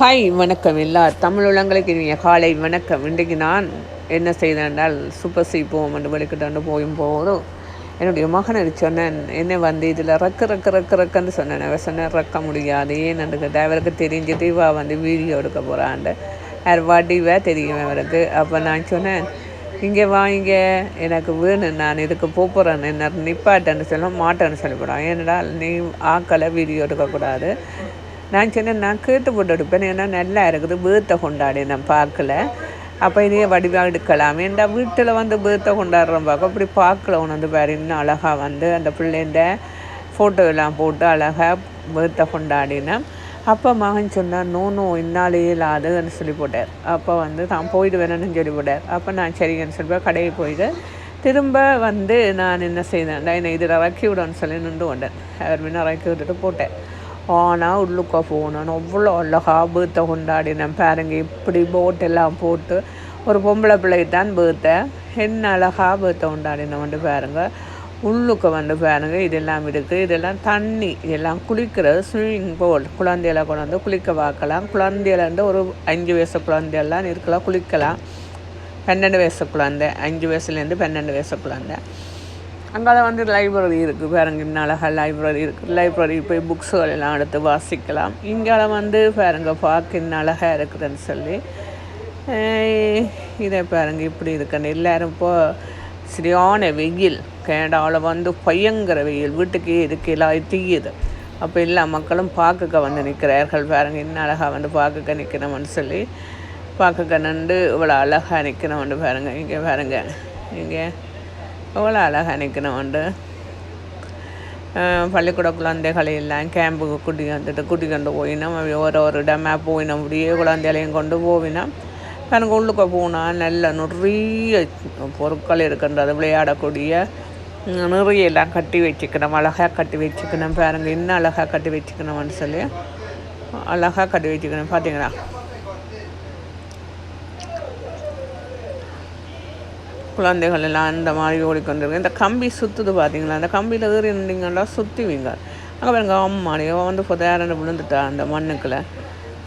Hi வணக்கம் எல்லார் தமிழ் உள்ளங்களுக்கு இனிய காலை வணக்கம். இன்றைக்கு நான் என்ன செய்தேன்னால் சூப்பர் சி போவோம் என்று வெளிக்கிட்டு போயும் போதும் என்னுடைய மகனுக்கு சொன்னேன் என்ன வந்து இதில் ரக்கு ரக்க ரக்கு ரக்கன்னு சொன்னேன். அவன் சொன்னேன் ரக்க முடியாது ஏன்னு கேட்டேன். அவருக்கு தெரிஞ்சுட்டு இவா வந்து வீடியோ எடுக்க போகிறான்ட்டு யார் வடிவா தெரியும் அவருக்கு. அப்போ நான் சொன்னேன் இங்கே வாங்க எனக்கு வேணும் நான் இதுக்கு போகிறேன் என்ன நிப்பாட்டேன்னு சொல்ல மாட்டேன்னு சொல்லப்படான் ஏனென்றால் நீ ஆக்களை வீடியோ எடுக்கக்கூடாது. நான் சொன்னேன் நான் கேட்டு போட்டு எடுப்பேன் ஏன்னா நல்லா இருக்குது பேர்த்தை கொண்டாடி நான் பார்க்கல. அப்போ இதையே வடிவாக எடுக்கலாம். ஏன்டா வீட்டில் வந்து பேர்த்தை கொண்டாடுறோம் பார்க்க அப்படி பார்க்கல. உணர்ந்து வந்து இன்னும் அழகாக வந்து அந்த பிள்ளைண்ட ஃபோட்டோ எல்லாம் போட்டு அழகாக பேர்த்தை கொண்டாடினேன் அப்போ மகன் சொன்னான் நோ நோ இன்னாலே இல்லாதுன்னு சொல்லி போட்டார் அப்போ வந்து தான் போயிட்டு வேணும்னு சொல்லி போட்டார் அப்போ நான் சரிங்கன்னு சொல்லி கடையை போயிட்டு திரும்ப வந்து நான் என்ன செய்தேன் என்னை இதில் இறக்கி விடணும்னு சொல்லி நின்று கொண்டேன். அவர் முன்ன இறக்கி விட்டுட்டு போட்டேன் ஆனால் உள்ளுக்க போனேன் அவ்வளோ அழகாக பேர்த்தை கொண்டாடினேன். பாருங்க இப்படி போட்டெல்லாம் போட்டு ஒரு பொம்பளை பிள்ளைக்கு தான் பேர்த்தை என்ன அழகாக பேர்த்தை கொண்டாடினேன் வந்து பாருங்க. உள்ளுக்கு வந்து பாருங்க இதெல்லாம் இருக்குது இதெல்லாம் தண்ணி இதெல்லாம் குளிக்கிறது ஸ்விம்மிங் பூல் குழந்தையில கொண்டு வந்து குளிக்க பார்க்கலாம். குழந்தையிலேருந்து ஒரு அஞ்சு வயசு குழந்தையெல்லாம் இருக்கலாம் குளிக்கலாம். பன்னெண்டு வயசு குழந்தை அஞ்சு வயசுலேருந்து பன்னெண்டு வயசு குழந்தை. அங்கே வந்து லைப்ரரி இருக்குது பாருங்க அழகாக லைப்ரரி இருக்குது லைப்ரரி போய் புக்ஸுகள் எல்லாம் எடுத்து வாசிக்கலாம். இங்கே வந்து பாருங்க பார்க்க இன்னும் அழகாக இருக்குதுன்னு சொல்லி. இதை பாருங்க இப்படி இருக்குன்னு. எல்லோரும் இப்போ சரியான வெயில். கனடாவில் வந்து பயங்கர வெயில். வீட்டுக்கு இதுக்கு எல்லாம் தீயுது. அப்போ எல்லா மக்களும் பார்க்க வந்து நிற்கிறார்கள் பாருங்க. இன்னும் அழகாக வந்து பார்க்க நிற்கணும்னு சொல்லி. பார்க்க நின்று இவ்வளோ அழகாக நிற்கணும்னு பாருங்க. இங்கே பாருங்க. இங்கே எவ்வளோ அழகாக நிற்கணும்ண்டு பள்ளிக்கூட குழந்தைகளை எல்லாம் கேம்புக்கு கூட்டி வந்துட்டு கூட்டி கொண்டு போயினோம். ஒரு ஒரு இடமாக போயினோம். அப்படியே குழந்தைகளையும் கொண்டு போவினோம். எனக்கு உள்ளுக்க போனால் நல்ல நிறைய பொருட்கள் இருக்கின்றது. விளையாடக்கூடிய நிறைய எல்லாம் கட்டி வச்சுக்கணும். அழகாக கட்டி வச்சுக்கணும். பாருங்கள் இன்னும் அழகாக கட்டி வச்சுக்கணும்னு சொல்லி. அழகாக கட்டி வச்சுக்கணும். பார்த்தீங்களா குழந்தைகள் எல்லாம் அந்த மாதிரி ஓடிக்கொண்டிருக்கு இந்த கம்பி சுற்றுது பார்த்தீங்களா அந்த கம்பியில் ஏறி நின்றீங்கன்னா சுற்றுவீங்க அங்கே பாருங்க அம்மாடியோ வந்து புதையாரண்டு விழுந்துட்டா அந்த மண்ணுக்குள்ள.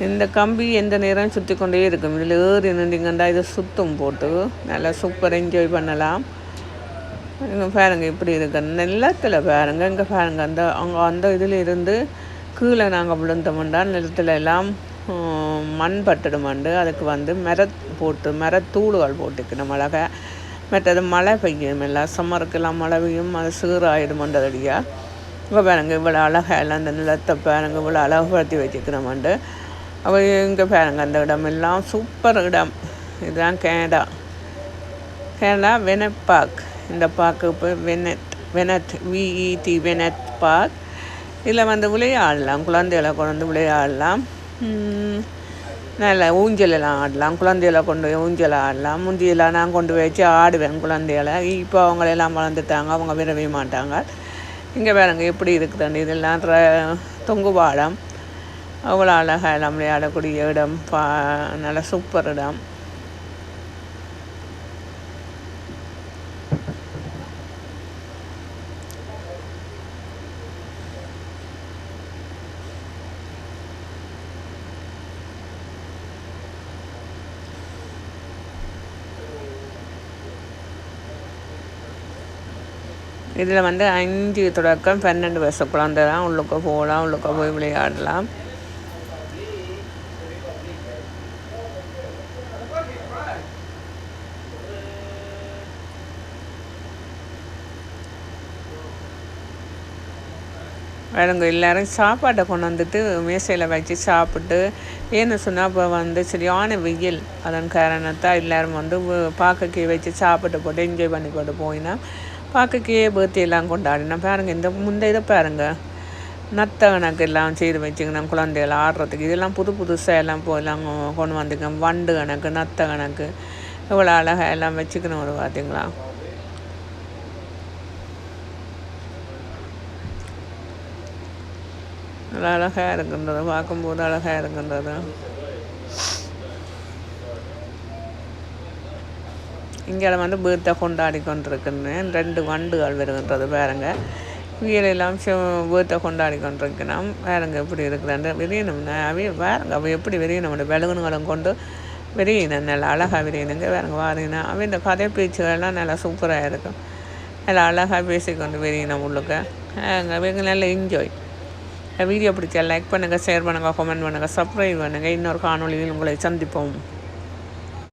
இந்த கம்பி எந்த நேரம் சுற்றி கொண்டே இருக்கும்? இதில் ஏறி நின்றீங்கன்னா இதை சுத்தம் போட்டு. நல்லா சூப்பர் என்ஜாய் பண்ணலாம். இங்கே பாருங்க இப்படி இருக்கு. நிலத்தில் பாருங்க இங்கே பாருங்க. அந்த அங்கே அந்த இதில் இருந்து கீழே நாங்கள் விழுந்தோம்டா நிலத்துல எல்லாம் மண் பட்டுடுமாண்டு. அதுக்கு வந்து மர போட்டு மரத்தூளுகள் போட்டுக்கணும் அழகாக மற்றது மழை பெய்யும் எல்லாம் சம்மருக்கெல்லாம் மழை பெய்யும் அது சீராயிடுமன்றதடியா இப்போ பாருங்க இவ்வளோ அழகாக அந்த நிலத்தை பாருங்க இவ்வளோ அழகுபடுத்தி வச்சுக்கிறோமாண்டு அவ இங்கே பாருங்க அந்த இடம் எல்லாம் சூப்பர் இடம் இதுதான் கேனடா கேனடா வெனட் பார்க் இந்த பார்க்கு இப்போ வெனட் வெனட் விஇடி வெனட் பார்க் இதில் வந்து விளையாடலாம் குழந்தைகளை கொண்டு வந்து விளையாடலாம் நல்ல ஊஞ்சலெல்லாம் ஆடலாம் குழந்தைகளை கொண்டு போய் ஊஞ்சல் ஆடலாம். முந்தியெல்லாம் நான் கொண்டு போய் வச்சு ஆடுவேன் குழந்தைகளை. இப்போ அவங்களெல்லாம் வளர்ந்துட்டாங்க அவங்க விரும்பி மாட்டாங்க. இங்கே பாருங்க எப்படி இருக்குதுன்னு. இதெல்லாம் தொங்கு பாடம் அவ்வளோ அழகாக எல்லாம் விளையாடக்கூடிய இடம். பா நல்ல சூப்பர் இடம். இதில் வந்து அஞ்சு தொடக்கம் பன்னெண்டு வருஷ குழந்தை தான் உள்ளுக்க போகலாம் உள்ளுக்க போய் விளையாடலாம். வேறுங்க எல்லாரும் சாப்பாட்டை கொண்டு வந்துட்டு மேசையில் வச்சு சாப்பிட்டு ஏன்னு சொன்னால் இப்போ வந்து சரியான வெயில். அதன் காரணத்தால் எல்லாரும் வந்து பாக்கக்கே வச்சு சாப்பிட்டு போட்டு என்ஜாய் பண்ணி போட்டு போயினா பாக்குக்கே birthday எல்லாம் கொண்டாடினா பாருங்க இந்த முந்த இதை பாருங்க நத்தகணக்கு எல்லாம் செய்து வச்சுக்கணும் குழந்தைகள் ஆடுறதுக்கு இதெல்லாம் புது புதுசாக எல்லாம் போயெல்லாம் கொண்டு வந்துங்க வண்டு கணக்கு நத்த கணக்கு எவ்வளோ அழகாக எல்லாம் வச்சுக்கணும் ஒரு பார்த்தீங்களா நல்லா அழகாக இருக்கின்றது பார்க்கும்போது அழகாக இருக்கின்றது இங்கே வந்து பீர்த்தை கொண்டாடி கொண்டிருக்குன்னு ரெண்டு வண்டுகள் வருகின்றது பாருங்க. வீடெல்லாம் பீர்த்தை கொண்டாடி கொண்டிருக்கிறோம் வேறங்க எப்படி இருக்கிறாண்டு விரியணும்னா அவைய வேறங்க அவள் எப்படி விரியணும் விலகுனுங்களும் கொண்டு விரியணும் நல்லா அழகாக விரியணுங்க வேறங்க வாரினா அவன் இந்த கதை பேச்சுகள்லாம் நல்லா சூப்பராக இருக்கும். நல்லா அழகாக பேசிக்கொண்டு விரியணும் உள்ளுக்க. அவங்க நல்லா என்ஜாய் வீடியோ பிடிச்சா லைக் பண்ணுங்கள் ஷேர் பண்ணுங்கள் கமெண்ட் பண்ணுங்கள் சப்ஸ்கிரைப் பண்ணுங்கள் இன்னொரு காணொலியில் உங்களை சந்திப்போம்.